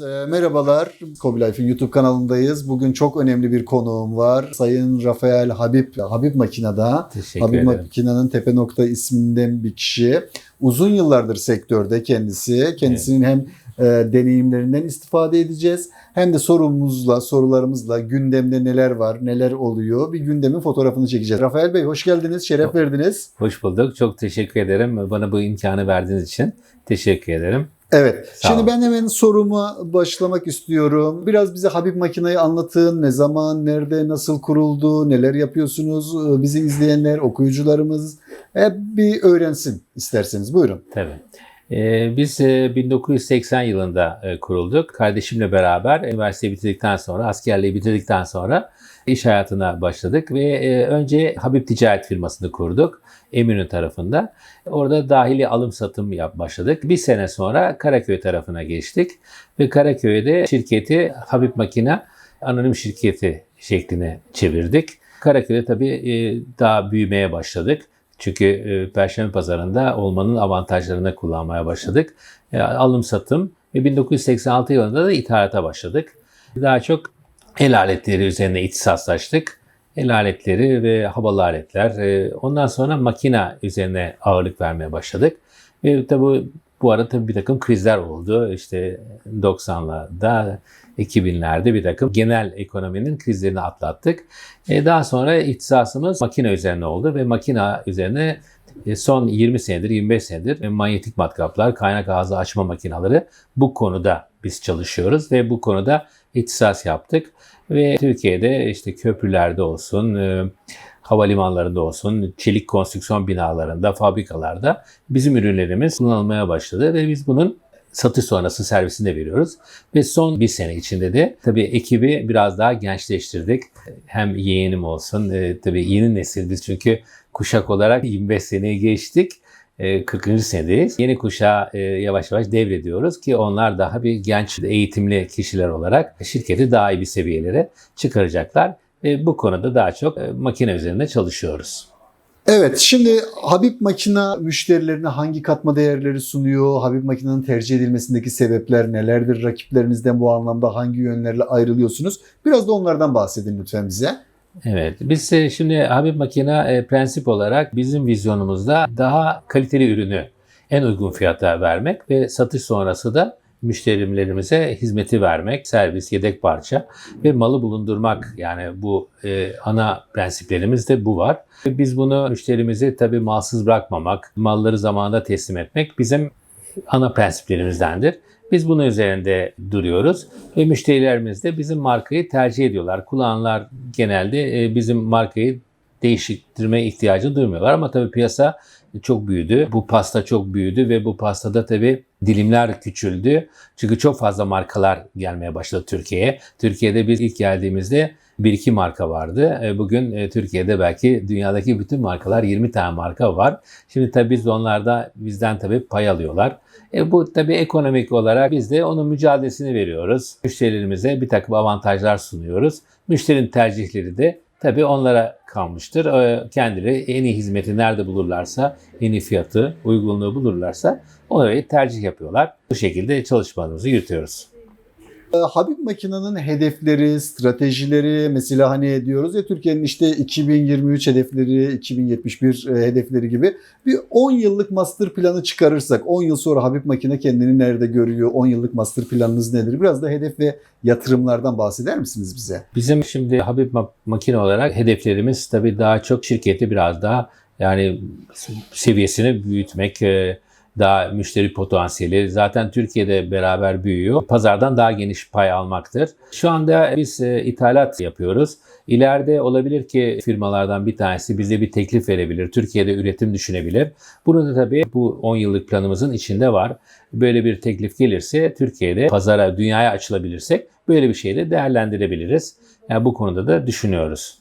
e, merhabalar. Kobilife'in YouTube kanalındayız. Bugün çok önemli bir konuğum var. Sayın Rafael Habib, Habib Makina'da. Teşekkür Habib ederim. Makina'nın Tepe Nokta isminden bir kişi. Uzun yıllardır sektörde kendisi. Kendisinin hem e, deneyimlerinden istifade edeceğiz. Hem de sorumuzla, sorularımızla gündemde neler var, neler oluyor bir gündemin fotoğrafını çekeceğiz. Rafael Bey hoş geldiniz, şeref verdiniz. Hoş bulduk. Çok teşekkür ederim. Bana bu imkanı verdiğiniz için teşekkür ederim. Evet. Sağ Şimdi olun. ben hemen soruma başlamak istiyorum. Biraz bize Habib Makina'yı anlatın. Ne zaman, nerede, nasıl kuruldu, neler yapıyorsunuz? Ee, Bizi izleyenler, okuyucularımız hep bir öğrensin isterseniz. Buyurun. Tabii. Ee, biz e, 1980 yılında e, kurulduk. Kardeşimle beraber üniversiteyi bitirdikten sonra, askerliği bitirdikten sonra iş hayatına başladık ve e, önce Habib Ticaret firmasını kurduk Eminönü tarafında. Orada dahili alım satım yap başladık. Bir sene sonra Karaköy tarafına geçtik ve Karaköy'de şirketi Habib Makina anonim şirketi şekline çevirdik. Karaköy'de tabii e, daha büyümeye başladık. Çünkü e, Perşembe Pazarı'nda olmanın avantajlarını kullanmaya başladık. E, alım satım ve 1986 yılında da ithalata başladık. Daha çok el aletleri üzerine ihtisaslaştık. El aletleri ve havalı aletler. e, Ondan sonra makina üzerine ağırlık vermeye başladık. Ve tabi bu arada tabii bir takım krizler oldu. İşte 90'larda, 2000'lerde bir takım genel ekonominin krizlerini atlattık. E, daha sonra ihtisasımız makine üzerine oldu ve makina üzerine e, son 20 senedir, 25 senedir e, manyetik matkaplar, kaynak ağzı açma makineleri bu konuda biz çalışıyoruz ve bu konuda ihtisas yaptık. Ve Türkiye'de işte köprülerde olsun, e, havalimanlarında olsun, çelik konstrüksiyon binalarında, fabrikalarda bizim ürünlerimiz kullanılmaya başladı ve biz bunun satış sonrası servisini de veriyoruz. Ve son bir sene içinde de tabii ekibi biraz daha gençleştirdik. Hem yeğenim olsun, e, tabii yeni nesil biz çünkü kuşak olarak 25 seneyi geçtik. E, 40. senedeyiz. Yeni kuşağı e, yavaş yavaş devrediyoruz ki onlar daha bir genç eğitimli kişiler olarak şirketi daha iyi bir seviyelere çıkaracaklar. Ve bu konuda daha çok e, makine üzerinde çalışıyoruz. Evet, şimdi Habib Makina müşterilerine hangi katma değerleri sunuyor? Habib Makina'nın tercih edilmesindeki sebepler nelerdir? Rakiplerinizden bu anlamda hangi yönlerle ayrılıyorsunuz? Biraz da onlardan bahsedin lütfen bize. Evet, biz e, şimdi Habib Makina e, prensip olarak bizim vizyonumuzda daha kaliteli ürünü en uygun fiyata vermek ve satış sonrası da müşterilerimize hizmeti vermek, servis, yedek parça ve malı bulundurmak. Yani bu e, ana prensiplerimiz de bu var. Biz bunu müşterimizi tabii malsız bırakmamak, malları zamanında teslim etmek bizim ana prensiplerimizdendir. Biz bunun üzerinde duruyoruz ve müşterilerimiz de bizim markayı tercih ediyorlar. Kullananlar genelde e, bizim markayı değiştirme ihtiyacı duymuyorlar ama tabii piyasa çok büyüdü. Bu pasta çok büyüdü ve bu pastada tabii dilimler küçüldü. Çünkü çok fazla markalar gelmeye başladı Türkiye'ye. Türkiye'de biz ilk geldiğimizde bir iki marka vardı. E, Bugün e, Türkiye'de belki dünyadaki bütün markalar 20 tane marka var. Şimdi tabii biz onlarda bizden tabii pay alıyorlar. E bu tabii ekonomik olarak biz de onun mücadelesini veriyoruz. Müşterilerimize bir takım avantajlar sunuyoruz. Müşterinin tercihleri de tabii onlara kalmıştır. E, Kendileri en iyi hizmeti nerede bulurlarsa, en iyi fiyatı, uygunluğu bulurlarsa orayı tercih yapıyorlar. Bu şekilde çalışmalarımızı yürütüyoruz. Ee, Habib Makina'nın hedefleri, stratejileri mesela hani diyoruz ya Türkiye'nin işte 2023 hedefleri, 2071 e, hedefleri gibi bir 10 yıllık master planı çıkarırsak 10 yıl sonra Habib Makina kendini nerede görüyor? 10 yıllık master planınız nedir? Biraz da hedef ve yatırımlardan bahseder misiniz bize? Bizim şimdi Habib Ma- Makine olarak hedeflerimiz tabii daha çok şirketi biraz daha yani seviyesini büyütmek, e, daha müşteri potansiyeli zaten Türkiye'de beraber büyüyor. Pazardan daha geniş pay almaktır. Şu anda biz e, ithalat yapıyoruz. İleride olabilir ki firmalardan bir tanesi bize bir teklif verebilir. Türkiye'de üretim düşünebilir. Bunu da tabii bu 10 yıllık planımızın içinde var. Böyle bir teklif gelirse Türkiye'de pazara, dünyaya açılabilirsek böyle bir şeyi de değerlendirebiliriz. Yani bu konuda da düşünüyoruz.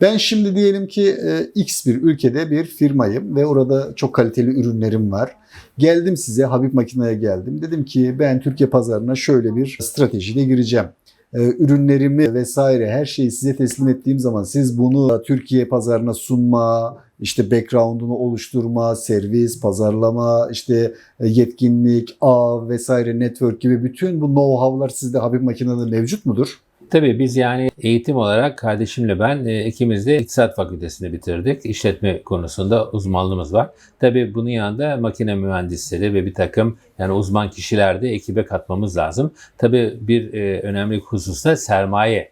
Ben şimdi diyelim ki e, X bir ülkede bir firmayım ve orada çok kaliteli ürünlerim var. Geldim size Habib Makina'ya geldim. Dedim ki ben Türkiye pazarına şöyle bir stratejiyle gireceğim. e, ürünlerimi vesaire her şeyi size teslim ettiğim zaman siz bunu Türkiye pazarına sunma, işte background'unu oluşturma, servis, pazarlama, işte e, yetkinlik, ağ vesaire network gibi bütün bu know-how'lar sizde Habib Makina'da mevcut mudur? Tabii biz yani eğitim olarak kardeşimle ben e, ikimiz de İktisat Fakültesini bitirdik. İşletme konusunda uzmanlığımız var. Tabii bunun yanında makine mühendisleri ve bir takım yani uzman kişiler de ekibe katmamız lazım. Tabii bir e, önemli husus da sermaye.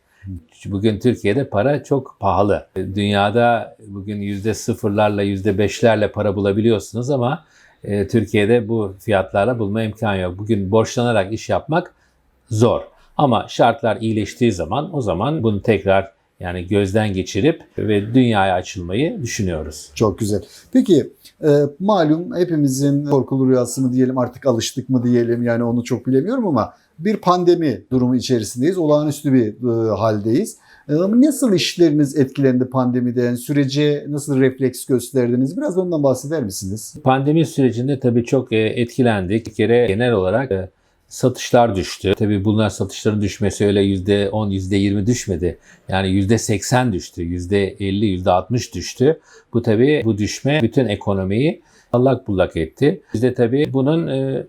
Bugün Türkiye'de para çok pahalı. Dünyada bugün yüzde sıfırlarla yüzde beşlerle para bulabiliyorsunuz ama e, Türkiye'de bu fiyatlarla bulma imkan yok. Bugün borçlanarak iş yapmak zor. Ama şartlar iyileştiği zaman o zaman bunu tekrar yani gözden geçirip ve dünyaya açılmayı düşünüyoruz. Çok güzel. Peki e, malum hepimizin korkulu rüyası mı diyelim artık alıştık mı diyelim yani onu çok bilemiyorum ama bir pandemi durumu içerisindeyiz. Olağanüstü bir e, haldeyiz. E, nasıl işleriniz etkilendi pandemiden? Sürece nasıl refleks gösterdiniz? Biraz ondan bahseder misiniz? Pandemi sürecinde tabii çok e, etkilendik. Bir kere genel olarak e, satışlar düştü. Tabii bunlar satışların düşmesi öyle %10, %20 düşmedi. Yani %80 düştü, %50, %60 düştü. Bu tabii bu düşme bütün ekonomiyi allak bullak etti. Biz de tabii bunun e,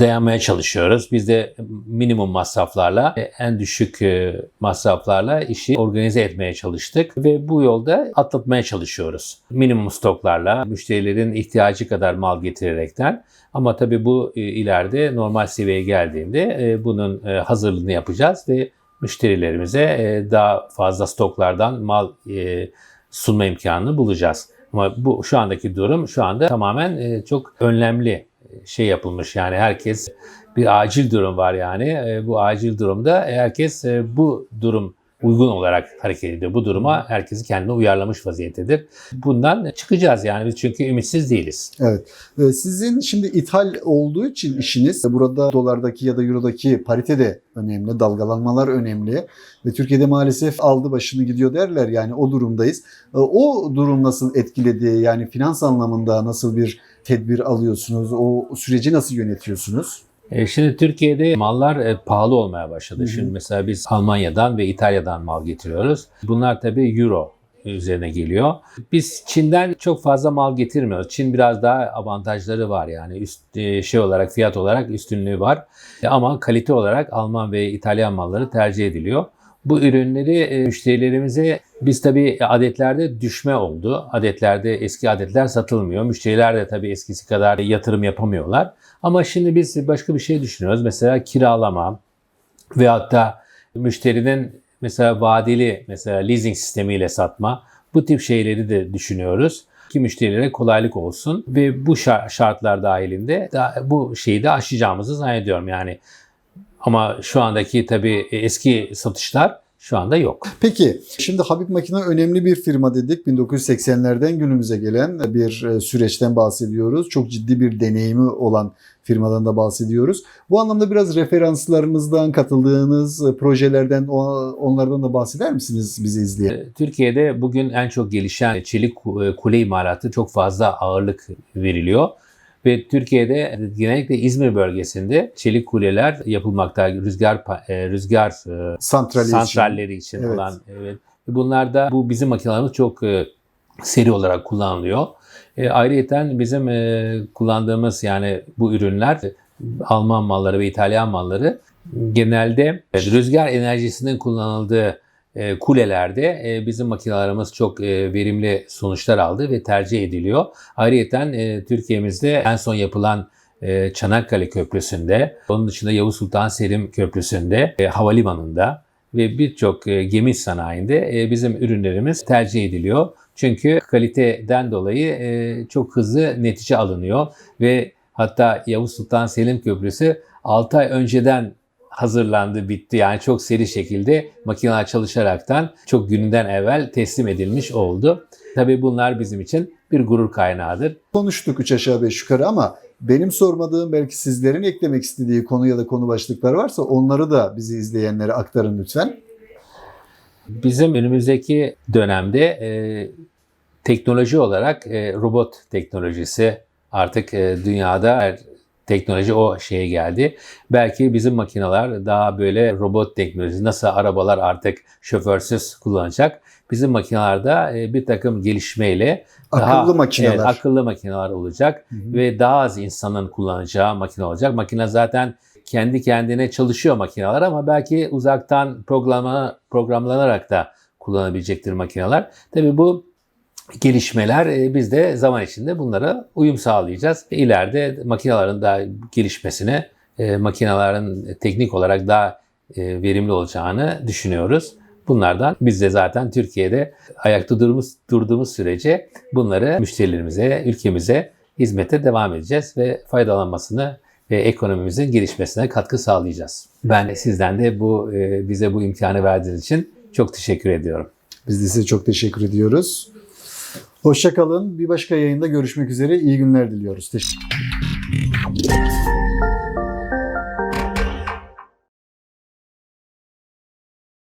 dayanmaya çalışıyoruz. Biz de minimum masraflarla, e, en düşük e, masraflarla işi organize etmeye çalıştık ve bu yolda atlatmaya çalışıyoruz. Minimum stoklarla, müşterilerin ihtiyacı kadar mal getirerekten ama tabii bu e, ileride normal seviyeye geldiğinde bunun hazırlığını yapacağız ve müşterilerimize daha fazla stoklardan mal sunma imkanını bulacağız. Ama bu şu andaki durum şu anda tamamen çok önlemli şey yapılmış. Yani herkes bir acil durum var yani. E, bu acil durumda herkes e, bu durum uygun olarak hareket ediyor. Bu duruma herkesi kendine uyarlamış vaziyettedir. Bundan çıkacağız yani biz çünkü ümitsiz değiliz. Evet. E, Sizin şimdi ithal olduğu için işiniz burada dolardaki ya da eurodaki parite de önemli, dalgalanmalar önemli ve Türkiye'de maalesef aldı başını gidiyor derler yani o durumdayız. E, O durum nasıl etkiledi? Yani finans anlamında nasıl bir tedbir alıyorsunuz? O süreci nasıl yönetiyorsunuz? E, Şimdi Türkiye'de mallar e, pahalı olmaya başladı. Hı hı. Şimdi mesela biz Almanya'dan ve İtalya'dan mal getiriyoruz. Bunlar tabii euro üzerine geliyor. Biz Çin'den çok fazla mal getirmiyoruz. Çin biraz daha avantajları var yani üst e, şey olarak fiyat olarak üstünlüğü var. Ama kalite olarak Alman ve İtalyan malları tercih ediliyor. Bu ürünleri e, müşterilerimize biz tabii adetlerde düşme oldu. Adetlerde eski adetler satılmıyor. Müşteriler de tabii eskisi kadar yatırım yapamıyorlar. Ama şimdi biz başka bir şey düşünüyoruz. Mesela kiralama ve hatta müşterinin mesela vadeli mesela leasing sistemiyle satma bu tip şeyleri de düşünüyoruz ki müşterilere kolaylık olsun ve bu şar- şartlar dahilinde da bu şeyi de aşacağımızı zannediyorum yani. Ama şu andaki tabii eski satışlar şu anda yok. Peki şimdi Habib Makine önemli bir firma dedik. 1980'lerden günümüze gelen bir e, süreçten bahsediyoruz. Çok ciddi bir deneyimi olan firmadan da bahsediyoruz. Bu anlamda biraz referanslarınızdan, katıldığınız e, projelerden, onlardan da bahseder misiniz bizi izleyen? Ee, Türkiye'de bugün en çok gelişen çelik ku- e, kule imalatı çok fazla ağırlık veriliyor. Ve Türkiye'de genellikle İzmir bölgesinde çelik kuleler yapılmakta. Rüzgar e, rüzgar e, Santrali için. santralleri için, Evet. olan evet. Bunlar da bu bizim makinelerimiz çok e, seri olarak kullanılıyor. E, ayrıyeten bizim e, kullandığımız yani bu ürünler Alman malları ve İtalyan malları genelde rüzgar enerjisinin kullanıldığı kulelerde e, bizim makinelerimiz çok e, verimli sonuçlar aldı ve tercih ediliyor. Ayrıyeten e, Türkiye'mizde en son yapılan Çanakkale Köprüsü'nde, onun dışında Yavuz Sultan Selim Köprüsü'nde, havalimanında ve birçok gemi sanayinde bizim ürünlerimiz tercih ediliyor. Çünkü kaliteden dolayı çok hızlı netice alınıyor ve hatta Yavuz Sultan Selim Köprüsü 6 ay önceden hazırlandı, bitti. Yani çok seri şekilde makineler çalışaraktan çok gününden evvel teslim edilmiş oldu. Tabii bunlar bizim için bir gurur kaynağıdır. Konuştuk üç aşağı beş yukarı ama benim sormadığım belki sizlerin eklemek istediği konu ya da konu başlıklar varsa onları da bizi izleyenlere aktarın lütfen. Bizim önümüzdeki dönemde e, teknoloji olarak e, robot teknolojisi artık e, dünyada Teknoloji o şeye geldi. Belki bizim makineler daha böyle robot teknolojisi, nasıl arabalar artık şoförsüz kullanacak. Bizim makinelerde bir takım gelişmeyle daha Akıllı makineler. Evet, akıllı makineler olacak Hı hı. ve daha az insanın kullanacağı makine olacak. Makine zaten kendi kendine çalışıyor makineler ama belki uzaktan programa, programlanarak da kullanabilecektir makineler. Tabii bu gelişmeler e, biz de zaman içinde bunlara uyum sağlayacağız. Ve İleride makinelerin daha gelişmesine, e, makinelerin teknik olarak daha e, verimli olacağını düşünüyoruz. Bunlardan biz de zaten Türkiye'de ayakta durduğumuz, durduğumuz sürece bunları müşterilerimize, ülkemize hizmete devam edeceğiz ve faydalanmasını ve ekonomimizin gelişmesine katkı sağlayacağız. Ben sizden de bu e, bize bu imkanı verdiğiniz için çok teşekkür ediyorum. Biz de size çok teşekkür ediyoruz. Hoşçakalın. Bir başka yayında görüşmek üzere. İyi günler diliyoruz. Teşekkür